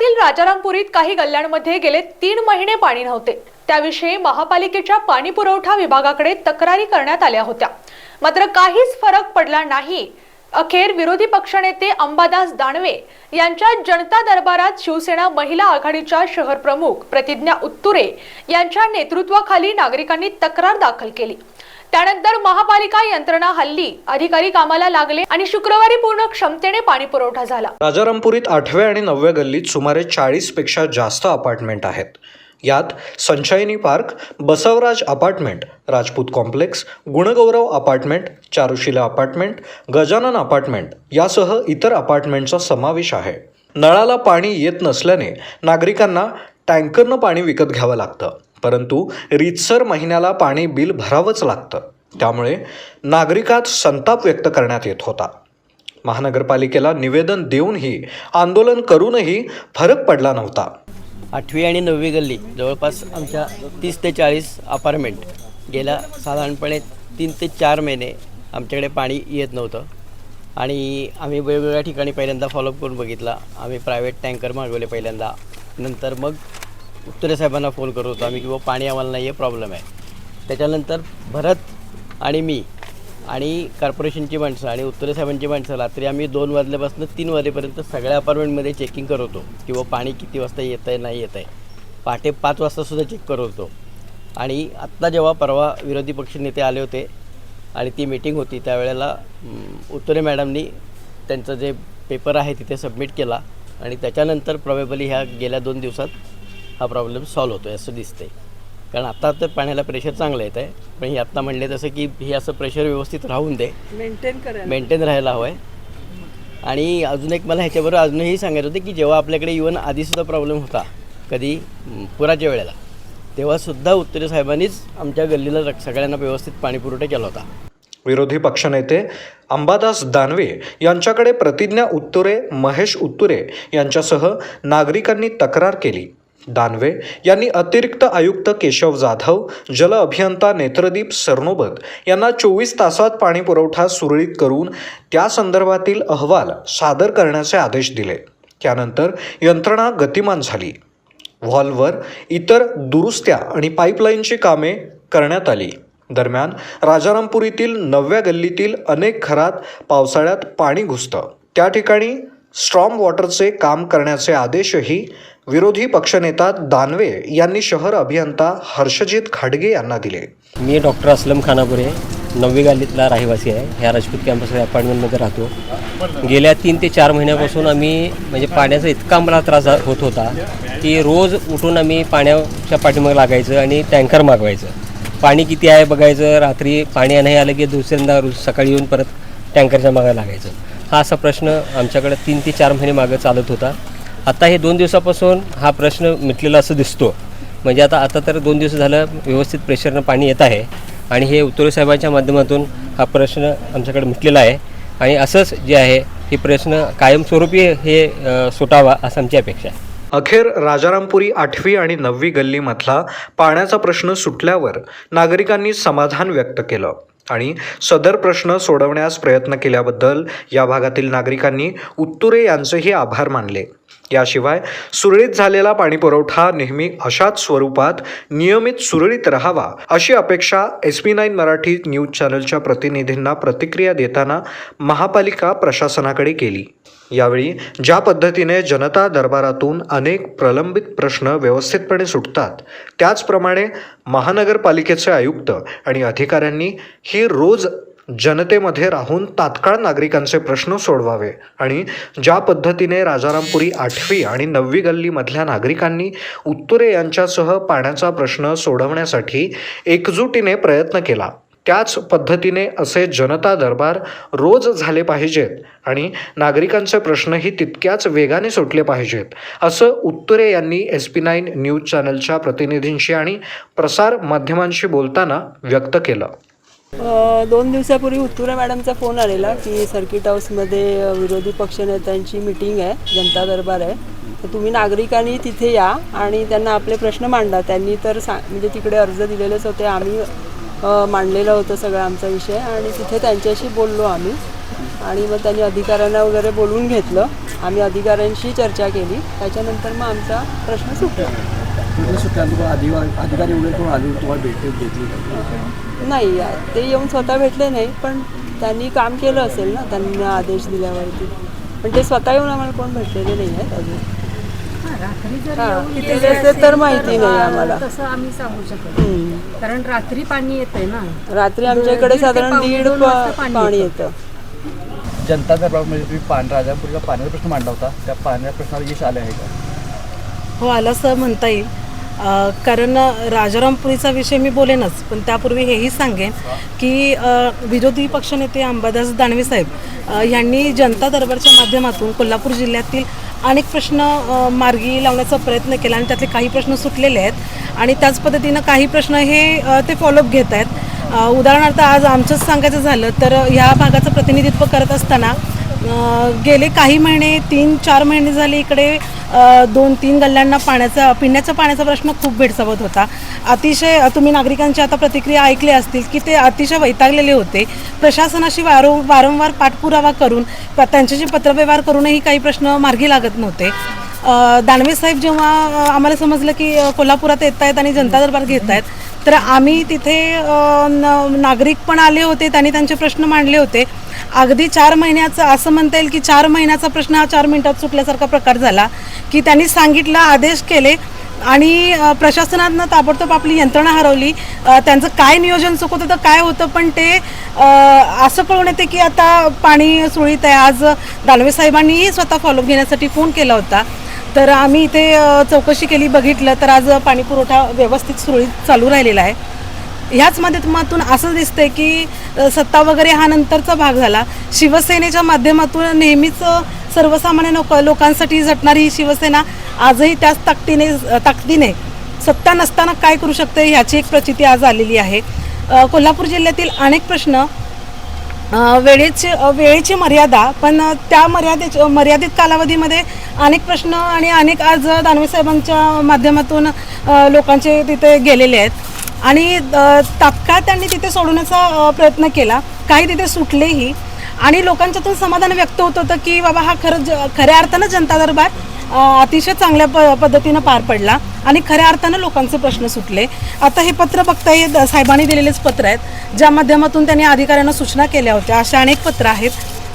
शहरातील राजारामपुरीत काही गल्ल्यांमध्ये गेले तीन महिने पाणी नव्हते. त्याविषयी महापालिकेच्या पाणी पुरवठा विभागाकडे तक्रारी करण्यात आल्या होत्या. मात्र काहीच फरक पडला नाही. अखेर विरोधी पक्षनेते अंबादास दानवे यांच्या जनता दरबारात शिवसेना महिला आघाडीच्या शहर प्रमुख प्रतिज्ञा उत्तुरे यांच्या नेतृत्वाखाली नागरिकांनी तक्रार दाखल केली. त्यानंतर महापालिका यंत्रणा हल्ली अधिकारी कामाला लागले आणि शुक्रवारी पूर्ण क्षमतेने पाणी पुरवठा झाला. राजारामपुरीत आठव्या आणि नवव्या गल्लीत सुमारे चाळीसपेक्षा जास्त अपार्टमेंट आहेत. यात संशयिनी park Basavaraj apartment Rajput complex Gungaurav apartment Charushila apartment Gajanan apartment यासह इतर अपार्टमेंटचा समावेश आहे. नळाला पाणी येत नसल्याने नागरिकांना टँकरनं पाणी विकत घ्यावं लागतं. परंतु रीतसर महिन्याला पाणी बिल भरावंच लागतं. त्यामुळे नागरिकात संताप व्यक्त करण्यात येत होता. महानगरपालिकेला निवेदन देऊनही आंदोलन करूनही फरक पडला नव्हता. आठवी आणि नववी गल्ली जवळपास आमच्या तीस ते चाळीस अपार्टमेंट गेल्या साधारणपणे तीन ते चार महिने आमच्याकडे पाणी येत नव्हतं. आणि आम्ही वेगवेगळ्या ठिकाणी पहिल्यांदा फॉलोअप करून बघितला. आम्ही प्रायव्हेट टँकर मागवले पहिल्यांदा. नंतर मग उत्तरे साहेबांना फोन करत होतो आम्ही की बाबा पाणी आम्हाला नाही आहे प्रॉब्लेम आहे. त्याच्यानंतर भरत आणि मी आणि कॉर्पोरेशनची माणसं आणि उत्तरे साहेबांची माणसं रात्री आम्ही दोन वाजल्यापासून तीन वाजेपर्यंत सगळ्या अपार्टमेंटमध्ये चेकिंग करत होतो किंवा पाणी किती वाजता येत आहे नाही येत आहे पहाटे पाच वाजतासुद्धा चेक करत होतो. आणि आत्ता जेव्हा परवा विरोधी पक्षनेते आले होते आणि ती मीटिंग होती त्यावेळेला उत्तरे मॅडमनी त्यांचं जे पेपर आहे तिथे सबमिट केला आणि त्याच्यानंतर प्रॉबेबली ह्या गेल्या दोन दिवसात हा प्रॉब्लेम सॉल्व्ह होतो आहे असं दिसतंय. कारण आता तर पाण्याला प्रेशर चांगलं येत आहे पण हे आत्ता म्हणले तसं की हे असं प्रेशर व्यवस्थित राहून दे. मेंटेन करायला. मेंटेन राहायला हवं आहे आणि अजून एक मला ह्याच्याबरोबर अजूनही सांगायचं होतं की जेव्हा आपल्याकडे इवन आधीसुद्धा प्रॉब्लेम होता कधी पुराच्या वेळेला तेव्हासुद्धा उत्तरे साहेबांनीच आमच्या गल्लीला रक- सगळ्यांना व्यवस्थित पाणीपुरवठा केला होता. विरोधी पक्षनेते अंबादास दानवे यांच्याकडे प्रतिज्ञा उत्तुरे महेश उत्तुरे यांच्यासह नागरिकांनी तक्रार केली. दानवे यांनी अतिरिक्त आयुक्त केशव जाधव जल अभियंता नेत्रदीप सरनोबत यांना चोवीस तासात पाणी पुरवठा सुरळीत करून त्या संदर्भातील अहवाल सादर करण्याचे आदेश दिले. त्यानंतर यंत्रणा गतिमान झाली. व्हॉल्व्हवर इतर दुरुस्त्या आणि पाईपलाईनची कामे करण्यात आली. दरम्यान राजारामपुरीतील नवव्या गल्लीतील अनेक घरात पावसाळ्यात पाणी घुसतं. त्या ठिकाणी स्ट्रॉम वॉटरचे काम करण्याचे आदेशही विरोधी पक्षनेता दानवे यांनी शहर अभियंता हर्षजित खाडगे यांना दिले. मी डॉक्टर असलम खानापुरे नववी गालीतला रहिवासी आहे. ह्या राजपूत कॅम्पस अपार्टमेंटमध्ये राहतो. गेल्या तीन ते चार महिन्यापासून आम्ही म्हणजे पाण्याचा इतका मला त्रास झा- होत होता की रोज उठून आम्ही पाण्याच्या पाठीमागे लागायचं आणि टँकर मागवायचं. पाणी किती आहे बघायचं रात्री पाणी नाही आलं की दुसऱ्यांदा रोज सकाळी येऊन परत टँकरच्या मागे लागायचं. हा असा प्रश्न आमच्याकडे तीन ते चार महिने मागं चालत होता. आता हे दोन दिवसापासून हा प्रश्न मिटलेला असं दिसतो म्हणजे आता आता तर दोन दिवस झालं व्यवस्थित प्रेशरनं पाणी येत आहे. आणि हे उत्तरे साहेबांच्या माध्यमातून हा प्रश्न आमच्याकडे मिटलेला आहे. आणि असंच जे आहे हे प्रश्न कायमस्वरूपी हे सुटावा असं आमची अपेक्षा आहे. अखेर राजारामपुरी आठवी आणि नववी गल्लीमधला पाण्याचा प्रश्न सुटल्यावर नागरिकांनी समाधान व्यक्त केलं. आणि सदर प्रश्न सोडवण्यास प्रयत्न केल्याबद्दल या भागातील नागरिकांनी उत्तुरे यांचेही आभार मानले. याशिवाय सुरळीत झालेला पाणीपुरवठा नेहमी अशाच स्वरूपात नियमित सुरळीत राहावा अशी अपेक्षा S P nine Marathi news चॅनलच्या प्रतिनिधींना प्रतिक्रिया देताना महापालिका प्रशासनाकडे केली. यावेळी ज्या पद्धतीने जनता दरबारातून अनेक प्रलंबित प्रश्न व्यवस्थितपणे सुटतात त्याचप्रमाणे महानगरपालिकेचे आयुक्त आणि अधिकाऱ्यांनी ही रोज जनतेमध्ये राहून तात्काळ नागरिकांचे प्रश्न सोडवावे आणि ज्या पद्धतीने राजारामपुरी आठवी आणि नववी गल्लीमधल्या नागरिकांनी उत्तुरे यांच्यासह पाण्याचा प्रश्न सोडवण्यासाठी एकजुटीने प्रयत्न केला त्याच पद्धतीने असे जनता दरबार रोज झाले पाहिजेत आणि नागरिकांचे प्रश्नही तितक्याच वेगाने सुटले पाहिजेत असं उत्तुरे यांनी एस पी नाईन न्यूज चॅनलच्या प्रतिनिधींशी आणि प्रसार माध्यमांशी बोलताना व्यक्त केलं. दोन दिवसापूर्वी उत्तुरे मॅडमचा फोन आलेला की सर्किट हाऊसमध्ये विरोधी पक्षनेत्यांची मिटिंग आहे जनता दरबार आहे. तर तुम्ही नागरिकांनी तिथे या आणि त्यांना आपले प्रश्न मांडा. त्यांनी तर सा म्हणजे तिकडे अर्ज दिलेलेच होते. आम्ही मांडलेलं होतं सगळा आमचा विषय आणि तिथे त्यांच्याशी बोललो आम्ही. आणि मग त्यांनी अधिकाऱ्यांना वगैरे बोलवून घेतलं. आम्ही अधिकाऱ्यांशी चर्चा केली. त्याच्यानंतर मग आमचा प्रश्न सुटला. अधिकारी? नाही ते येऊन स्वतः भेटले नाही पण त्यांनी काम केलं असेल ना त्यांना आदेश दिल्यावरती पण ते स्वतः येऊन आम्हाला कोण भेटलेले नाही आहेत अजून हा, तर माहिती नाही हा, आम्हाला. तसं आम्ही सांगू शकत. कारण रात्री पाणी येतंय ना रात्री आमच्या इकडे साधारण दीड पाणी येतं. येतं जनता दरबारमध्ये तुम्ही पाणी राजापूरचा पाण्याचा प्रश्न मांडला होता त्या पाण्याच्या प्रश्नाला यश आले आहे का हो आलं असं म्हणता येईल कारण राजारामपुरीचा विषय मी बोलेनच पण त्यापूर्वी हेही सांगेन की विरोधी पक्षनेते अंबादास दानवे साहेब यांनी जनता दरबारच्या माध्यमातून कोल्हापूर जिल्ह्यातील अनेक प्रश्न मार्गी लावण्याचा प्रयत्न केला आणि त्यातले काही प्रश्न सुटलेले आहेत. आणि त्याच पद्धतीनं काही प्रश्न हे ते फॉलोअप घेत आहेत. उदाहरणार्थ आज आमचंच सांगायचं झालं तर ह्या भागाचं प्रतिनिधित्व करत असताना गेले काही महिने तीन चार महिने झाले इकडे दोन तीन गल्ल्यांना पाण्याचा पिण्याच्या पाण्याचा प्रश्न खूप भेडसावत होता. अतिशय तुम्ही नागरिकांची आता प्रतिक्रिया ऐकली असतील की ते अतिशय वैतागलेले होते. प्रशासनाशी वारं वारंवार पाठपुरावा करून प- त्यांच्याशी पत्रव्यवहार करूनही काही प्रश्न मार्गी लागत नव्हते. दानवे साहेब जेव्हा आम्हाला समजलं की कोल्हापुरात येत आहेत आणि जनता दरबार घेत आहेत तर आम्ही तिथे न- नागरिक पण आले होते त्यांनी त्यांचे प्रश्न मांडले होते. अगदी चार महिन्याचं असं म्हणता येईल की चार महिन्याचा प्रश्न हा चार मिनिटात सुटल्यासारखा प्रकार झाला की त्यांनी सांगितलं आदेश केले आणि प्रशासनातनं प्रशासनानं ताबडतोब आपली यंत्रणा हरवली. त्यांचं काय नियोजन चुकत होतं काय होतं पण ते असं कळून येते की आता पाणी सुळीत आहे. आज दानवे साहेबांनीही स्वतः फॉलोअप घेण्यासाठी फोन केला होता. तर आम्ही इथे चौकशी केली बघितलं. तर आज पाणीपुरवठा व्यवस्थित सुरळीत चालू राहिलेला आहे. ह्याच माध्यमातून असं दिसतंय की सत्ता वगैरे हा नंतरचा भाग झाला. शिवसेनेच्या माध्यमातून नेहमीच सर्वसामान्य लोक लोकांसाठी झटणारी ही शिवसेना आजही त्याच ताकदीने ताकदीने सत्ता नसताना काय करू शकते ह्याची एक प्रचिती आज आलेली आहे. कोल्हापूर जिल्ह्यातील अनेक प्रश्न वेळेचे वेळेची वेळेची मर्यादा पण त्या मर्यादेच्या मर्यादित कालावधीमध्ये अनेक प्रश्न आणि अनेक आज दानवे साहेबांच्या माध्यमातून लोकांचे तिथे गेलेले आहेत. आणि तात्काळ त्यांनी तिथे सोडवण्याचा प्रयत्न केला. काही तिथे सुटलेही. आणि लोकांच्यातून समाधान व्यक्त होत होतं की बाबा हा खरं ज खऱ्या अर्थानं जनता दरबार अतिशय चांगल्या प पद्धतीनं पार पडला आणि खऱ्या अर्थानं लोकांचे प्रश्न सुटले. आता हे पत्र बघता हे द- साहेबांनी दिलेलेच पत्र आहेत ज्या माध्यमातून त्यांनी अधिकाऱ्यांना सूचना केल्या होत्या. अशा अनेक पत्र आहेत.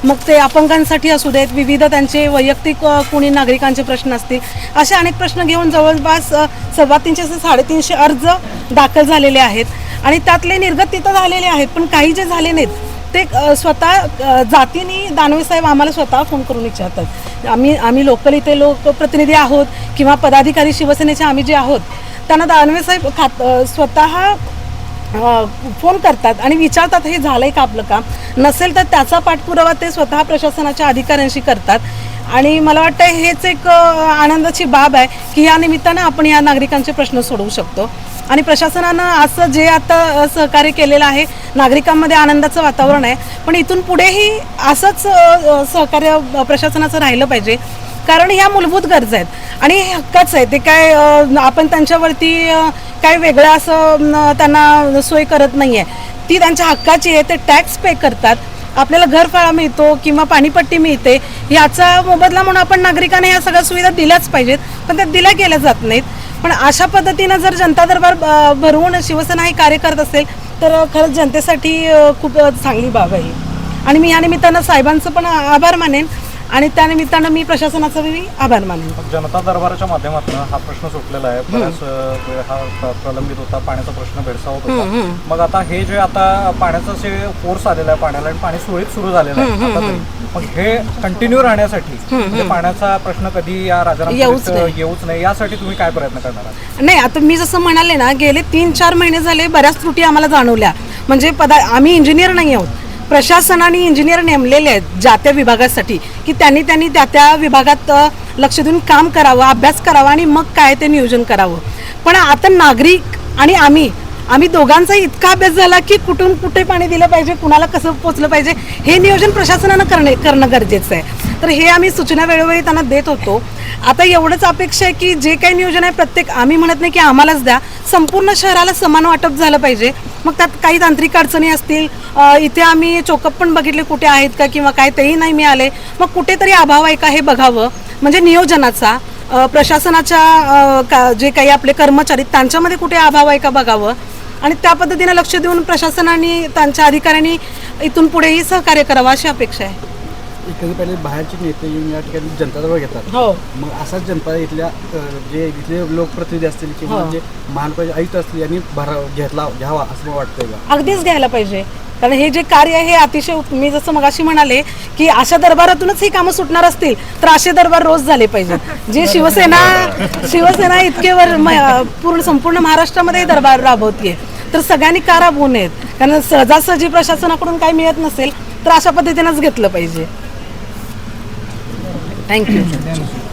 मग ते अपंगांसाठी असू देत विविध त्यांचे वैयक्तिक कुणी कोणी नागरिकांचे प्रश्न असतील असे अनेक प्रश्न घेऊन जवळपास सव्वा तीनशे ते साडेतीनशे अर्ज दाखल झालेले आहेत. आणि त्यातले निर्गत तिथं झालेले आहेत पण काही जे झाले नाहीत ते स्वतः जातीने दानवे साहेब आम्हाला स्वतः फोन करून विचारतात. आम्ही आम्ही लोकल इथे लोकप्रतिनिधी आहोत किंवा पदाधिकारी शिवसेनेचे आम्ही जे आहोत त्यांना दानवे साहेब खात स्वतः फोन करतात आणि विचारतात हे झालंय का आपलं काम? नसेल तर त्याचा पाठपुरावा ते स्वतः प्रशासनाच्या अधिकाऱ्यांशी करतात. आणि मला वाटतं हेच एक आनंदाची बाब आहे की या निमित्तानं आपण या नागरिकांचे प्रश्न सोडवू शकतो. आणि प्रशासनानं असं जे आता सहकार्य केलेलं आहे नागरिकांमध्ये आनंदाचं वातावरण आहे. पण इथून पुढेही असंच सहकार्य प्रशासनाचं राहिलं पाहिजे. कारण ह्या मूलभूत गरजा आहेत. आणि हे हक्काच आहे ते काय आपण त्यांच्यावरती काय वेगळं असं त्यांना सोय करत नाही आहे ती त्यांच्या हक्काची आहे. ते टॅक्स पे करतात. आपल्याला घरफाळा मिळतो किंवा पाणीपट्टी मिळते. याचा मोबदला म्हणून आपण नागरिकांना या सगळ्या सुविधा दिल्याच पाहिजेत. पण त्या दिल्या गेल्या जात नाहीत. पण अशा पद्धतीनं जर जनता दरबार भरवून शिवसेना हे कार्य करत असेल तर खरंच जनतेसाठी खूप चांगली बाब आहे आणि मी या निमित्तानं साहेबांचं पण आभार मानेन. आणि त्या निमित्तानं मी प्रशासनाचा मी आभार मानेन जनता दरबाराच्या माध्यमातून हा प्रश्न सुटलेला आहे. बऱ्याच वेळ हा प्र- प्रलंबित होता. पाण्याचा प्रश्न भेडसावत होता. मग आता हे जे आता पाण्याचं जे फोर्स आलेला आहे पाण्याला आणि पाणी सुरळीत सुरू झालेलं आहे. मग हे कंटिन्यू राहण्यासाठी म्हणजे पाण्याचा प्रश्न कधी या राजाराम येऊच नाही. यासाठी तुम्ही काय प्रयत्न करणार नाही आता मी जसं म्हणाले ना गेले तीन चार महिने झाले बऱ्याच त्रुटी आम्हाला जाणवल्या. म्हणजे पदा आम्ही इंजिनियर नाही आहोत. प्रशासनाने इंजिनियर नेमलेले आहेत ज्या त्या विभागासाठी की त्यांनी त्यांनी त्या त्या विभागात लक्ष देऊन काम करावं अभ्यास करावा आणि मग काय ते नियोजन करावं. पण आता नागरिक आणि आम्ही आम्ही दोघांचा इतका अभ्यास झाला की कुठून कुठे पाणी दिलं पाहिजे कुणाला कसं पोचलं पाहिजे हे नियोजन प्रशासनानं करणे करणं गरजेचं आहे. तर हे आम्ही सूचना वेळोवेळी त्यांना देत होतो. आता एवढंच अपेक्षा आहे की जे काही नियोजन आहे प्रत्येक आम्ही म्हणत नाही की आम्हालाच द्या संपूर्ण शहराला समान वाटप झालं पाहिजे. मग त्यात काही तांत्रिक अडचणी असतील इथे आम्ही चोकअप पण बघितले कुठे आहेत का किंवा काय तेही नाही मिळाले. मग कुठेतरी अभाव आहे का हे बघावं. म्हणजे नियोजनाचा प्रशासनाच्या का- जे काही आपले कर्मचारी आहेत, त्यांच्यामध्ये कुठे अभाव आहे का बघावं. आणि त्या पद्धतीने लक्ष देऊन प्रशासनाने त्यांच्या अधिकाऱ्यांनी इथून पुढेही सहकार्य करावं अशी अपेक्षा आहे. कधी पहिले बाहेरचे नेते येऊन या ठिकाणी जनताजवळ घेतात. हो. मग असाच जनता इथल्या अ, जे इथले लोकप्रतिनिधी असतील किंवा हो. जे महानपालिका आयुक्त असतील यांनी भरा घेतला घ्यावा असं मला वाटतंय का? अगदीच घ्यायला पाहिजे. कारण हे जे कार्य आहे हे अतिशय मी जसं मगाशी म्हणाले की अशा दरबारातूनच ही कामं सुटणार असतील तर असे दरबार रोज झाले पाहिजेत. जे शिवसेना शिवसेना इतके वर म- पूर्ण संपूर्ण महाराष्ट्रामध्ये हे दरबार राबवतीये. तर सगळ्यांनी का राबवू नयेत. कारण सहजासहजी प्रशासनाकडून काही मिळत नसेल तर अशा पद्धतीनंच घेतलं पाहिजे. Thank you.